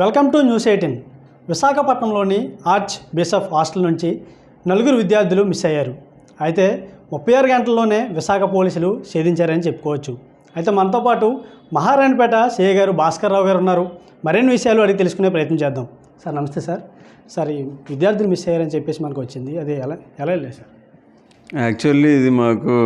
Welcome to news eighteen. విశాఖపట్నంలోని archbishop hostel నుంచి నలుగురు విద్యార్థులు మిస్ అయ్యారు. అయితే ముప్పై ఆరు గంటల్లోనే విశాఖ పోలీసులు ఛేదించారని చెప్పుకోవచ్చు. అయితే మనతో పాటు మహారాణిపేట సిఐ గారు భాస్కర్ రావు గారు ఉన్నారు. మరిన్ని విషయాలు అడిగి తెలుసుకునే ప్రయత్నం చేద్దాం. సార్ నమస్తే సార్. సార్ ఈ విద్యార్థులు మిస్ అయ్యారని చెప్పేసి మనకు వచ్చింది. అది ఎలా ఎలా వెళ్ళలేదు సార్? యాక్చువల్లీ ఇది మాకు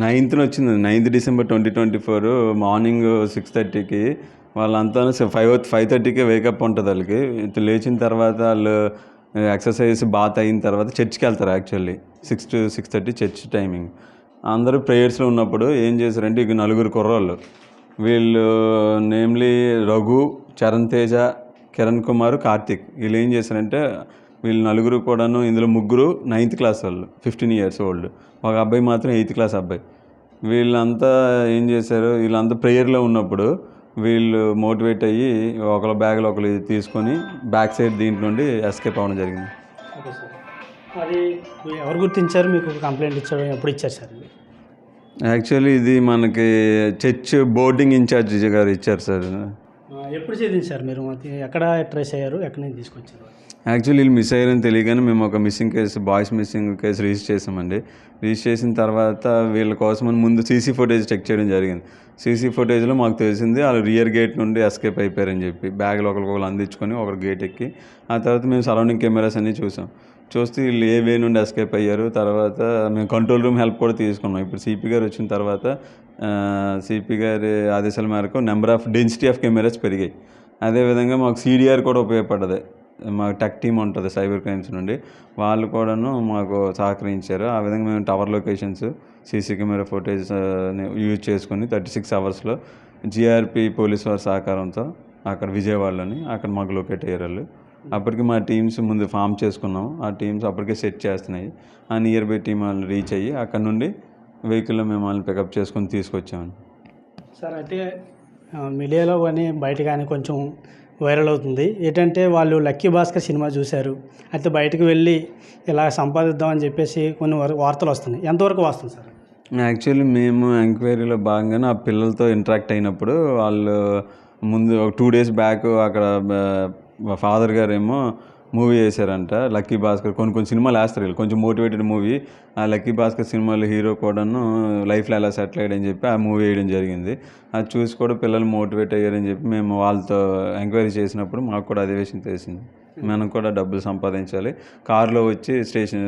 నైన్త్న వచ్చింది ninth December twenty twenty four morning six థర్టీకి వాళ్ళంతా ఫైవ్ ఫైవ్ థర్టీకే వేకప్ ఉంటుంది వాళ్ళకి. ఇట్లా లేచిన తర్వాత వాళ్ళు ఎక్సర్సైజ్ బాత్ అయిన తర్వాత చర్చ్కి వెళ్తారు actually. Six to six thirty church timing. అందరూ ప్రేయర్స్లో ఉన్నప్పుడు ఏం చేశారంటే ఇక నలుగురు కుర్రోళ్ళు. వీళ్ళు నేమ్లీ రఘు చరణ్ తేజ కిరణ్ కుమార్ కార్తిక్. వీళ్ళు ఏం చేశారంటే వీళ్ళు నలుగురు కూడాను ఇందులో ముగ్గురు నైన్త్ క్లాస్ వాళ్ళు ఫిఫ్టీన్ ఇయర్స్ ఓల్డ్ ఒక అబ్బాయి మాత్రం ఎయిత్ క్లాస్ అబ్బాయి. వీళ్ళంతా ఏం చేశారు? వీళ్ళంతా ప్రేయర్లో ఉన్నప్పుడు వీళ్ళు మోటివేట్ అయ్యి ఒకళ్ళ బ్యాగ్లో ఒకరు తీసుకొని బ్యాక్ సైడ్ దీంట్లో నుండి ఎస్కేప్ అవ్వడం జరిగింది. సార్. అది ఎవరు గుర్తించారు? మీకు కంప్లైంట్ ఇచ్చారు ఎప్పుడు ఇచ్చారు సార్? యాక్చువల్లీ ఇది మనకి చర్చ్ బోర్డింగ్ ఇన్ఛార్జ్ గారు ఇచ్చారు సార్. ఎప్పుడు ఛేదించారు మీరు? అది ఎక్కడ ట్రేస్ అయ్యారు? ఎక్కడి నుంచి తీసుకొచ్చారు? యాక్చువల్లీ వీళ్ళు మిస్ అయ్యారని తెలియగానే మేము ఒక missing case boys missing case register చేసామండి రిజిస్టర్ చేసిన తర్వాత వీళ్ళ కోసం ముందు సీసీ ఫుటేజ్ చెక్ చేయడం జరిగింది. సీసీ ఫుటేజ్లో మాకు తెలిసింది వాళ్ళు రియర్ గేట్ నుండి ఎస్కేప్ అయిపోయారని చెప్పి. బ్యాగ్లు ఒకరికొకరు అందించుకొని ఒకరు గేట్ ఎక్కి. ఆ తర్వాత మేము సరౌండింగ్ కెమెరాస్ అన్నీ చూసాం. చూస్తే వీళ్ళు ఏ వే నుండి ఎస్కేప్ అయ్యారు తర్వాత మేము కంట్రోల్ రూమ్ హెల్ప్ కూడా తీసుకున్నాం. ఇప్పుడు సిపి గారు వచ్చిన తర్వాత సిపి గారి ఆదేశాల మేరకు number of density of cameras పెరిగాయి. అదేవిధంగా మాకు సీడీఆర్ కూడా ఉపయోగపడ్డది. మాకు టెక్ టీమ్ ఉంటుంది సైబర్ క్రైమ్స్ నుండి. వాళ్ళు కూడాను మాకు సహకరించారు. ఆ విధంగా మేము tower locations CC camera footage use చేసుకుని థర్టీ సిక్స్ అవర్స్లో జిఆర్పి పోలీస్ వారి సహకారంతో అక్కడ విజయవాడలోని అక్కడ మాకు లొకేట్ అయ్యారు. వాళ్ళు అప్పటికి మా టీమ్స్ ముందు ఫామ్ చేసుకున్నాం ఆ టీమ్స్ అప్పటికే సెట్ చేస్తున్నాయి. ఆ నియర్ బై టీం వాళ్ళు రీచ్ అయ్యి అక్కడ నుండి వెహికల్లో మేము వాళ్ళని పికప్ చేసుకొని తీసుకొచ్చాము సార్ అయితే మీడియాలో కానీ బయట కానీ కొంచెం వైరల్ అవుతుంది. ఏంటంటే వాళ్ళు లక్కీ భాస్కర్ సినిమా చూశారు. అయితే బయటకు వెళ్ళి ఇలా సంపాదిద్దామని చెప్పేసి కొన్ని వార్తలు వస్తున్నాయి. ఎంతవరకు వస్తుంది సార్? యాక్చువల్లీ మేము ఎంక్వైరీలో భాగంగానే ఆ పిల్లలతో ఇంటరాక్ట్ అయినప్పుడు వాళ్ళు ముందు ఒక టూ డేస్ బ్యాక్ అక్కడ ఫాదర్ గారేమో మూవీ వేశారంట లక్కీ భాస్కర్ కొన్ని కొన్ని సినిమాలు వేస్తారు. వీళ్ళు కొంచెం మోటివేటెడ్ మూవీ. ఆ లక్కీ భాస్కర్ సినిమాలో హీరో కూడాను లైఫ్లో ఎలా సెటిల్ అయ్యాడని చెప్పి ఆ మూవీ వేయడం జరిగింది. అది చూసి కూడా పిల్లలు మోటివేట్ అయ్యారని చెప్పి మేము వాళ్ళతో ఎంక్వైరీ చేసినప్పుడు మాకు కూడా అదే విషయం తెలిసింది. మనం కూడా డబ్బులు సంపాదించాలి. కారులో వచ్చి స్టేషన్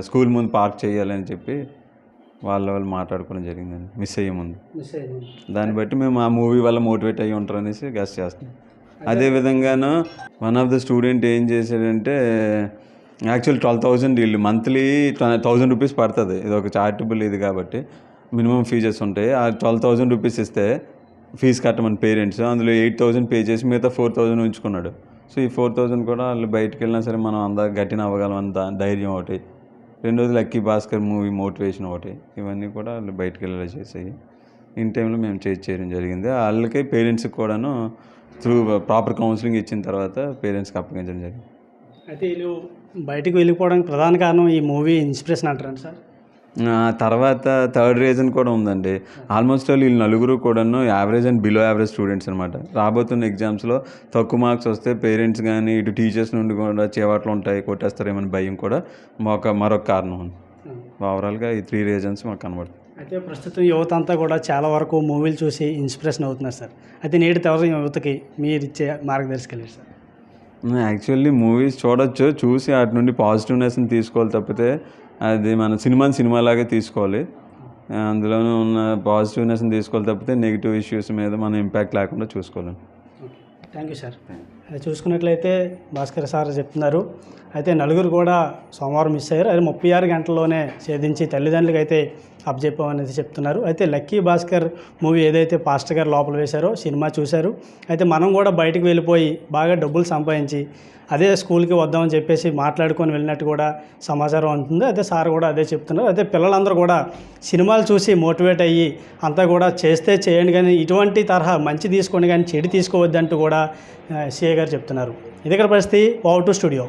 స్కూల్ ముందు పార్క్ చేయాలి అని చెప్పి వాళ్ళ వాళ్ళు మాట్లాడుకోవడం జరిగిందండి. మిస్ అయ్యే ముందు. దాన్ని బట్టి మేము ఆ మూవీ వల్ల మోటివేట్ అయ్యి ఉంటారు అనేసి గెస్ చేస్తున్నాం. అదే విధంగాను వన్ ఆఫ్ ద స్టూడెంట్ ఏం చేశాడంటే యాక్చువల్ ట్వెల్వ్ థౌజండ్ వీళ్ళు మంత్లీ థౌజండ్ రూపీస్ పడుతుంది. ఇది ఒక చారిటబుల్ ఇది కాబట్టి మినిమం ఫీజెస్ ఉంటాయి. ఆ ట్వెల్వ్ థౌజండ్ రూపీస్ ఇస్తే ఫీజు కట్టమని పేరెంట్స్ అందులో ఎయిట్ థౌజండ్ పే చేసి మిగతా ఫోర్ థౌజండ్ ఉంచుకున్నాడు. సో ఈ ఫోర్ థౌజండ్ కూడా వాళ్ళు బయటకు వెళ్ళినా సరే మనం అందా గట్టిన అవ్వగలం అంత ధైర్యం ఒకటి. రెండోది లక్కీ భాస్కర్ మూవీ మోటివేషన్ ఒకటి. ఇవన్నీ కూడా వాళ్ళు బయటకు వెళ్ళేలా చేసాయి ఇన్ టైంలో మేము చేసి చేయడం జరిగింది. వాళ్ళకి పేరెంట్స్కి కూడాను త్రూ ప్రాపర్ కౌన్సిలింగ్ ఇచ్చిన తర్వాత పేరెంట్స్కి అప్పగించడం జరిగింది. అయితే వీళ్ళు బయటకు వెళ్ళిపోవడానికి ప్రధాన కారణం ఈ మూవీ ఇన్స్పిరేషన్ అంటారండి సార్? తర్వాత థర్డ్ రీజన్ కూడా ఉందండి. ఆల్మోస్ట్ ఆల్ వీళ్ళు నలుగురు కూడాను average and below average students అనమాట రాబోతున్న ఎగ్జామ్స్లో తక్కువ మార్క్స్ వస్తే పేరెంట్స్ కానీ ఇటు టీచర్స్ నుండి కూడా చేవాట్లు ఉంటాయి కొట్టేస్తారేమని భయం కూడా ఒక మరొక కారణం ఉంది. ఓవరాల్గా ఈ త్రీ రీజన్స్ మాకు కనబడుతుంది అయితే ప్రస్తుతం యువత అంతా కూడా చాలా వరకు మూవీలు చూసి ఇన్స్పిరేషన్ అవుతున్నారు సార్. అయితే నేటి తరం యువతకి మీరు ఇచ్చే మార్గదర్శకాలు సార్? యాక్చువల్లీ మూవీస్ చూడొచ్చు చూసి వాటి నుండి పాజిటివ్నెస్ని తీసుకోవాలి తప్పితే అది మన సినిమాని సినిమాలాగే తీసుకోవాలి. అందులోనే ఉన్న పాజిటివ్నెస్ని తీసుకోవాలి తప్పితే నెగిటివ్ ఇష్యూస్ మీద మనం ఇంపాక్ట్ లేకుండా చూసుకోవాలి థ్యాంక్ యూ సార్. చూసుకున్నట్లయితే భాస్కర్ సార్ చెప్తున్నారు. అయితే నలుగురు కూడా సోమవారం మిస్ అయ్యారు. అది ముప్పై ఆరు గంటల్లోనే ఛేదించి తల్లిదండ్రులకు అయితే అప్పచెప్పామనేది చెప్తున్నారు. అయితే లక్కీ భాస్కర్ మూవీ ఏదైతే పాస్టర్ గారు లోపల వేశారో సినిమా చూశారు. అయితే మనం కూడా బయటకు వెళ్ళిపోయి బాగా డబ్బులు సంపాదించి అదే స్కూల్కి వద్దామని చెప్పేసి మాట్లాడుకొని వెళ్ళినట్టు కూడా సమాచారం ఉంటుంది అదే సార్ కూడా అదే చెప్తున్నారు. అదే పిల్లలందరూ కూడా సినిమాలు చూసి మోటివేట్ అయ్యి అంతా కూడా చేస్తే చేయండి కానీ ఇటువంటి తరహా మంచి తీసుకోండి కానీ చెడు తీసుకోవద్దంటూ కూడా గారు చెప్తున్నారు. ఇది ఇక్కడ పరిస్థితి వావ్ టు స్టూడియో.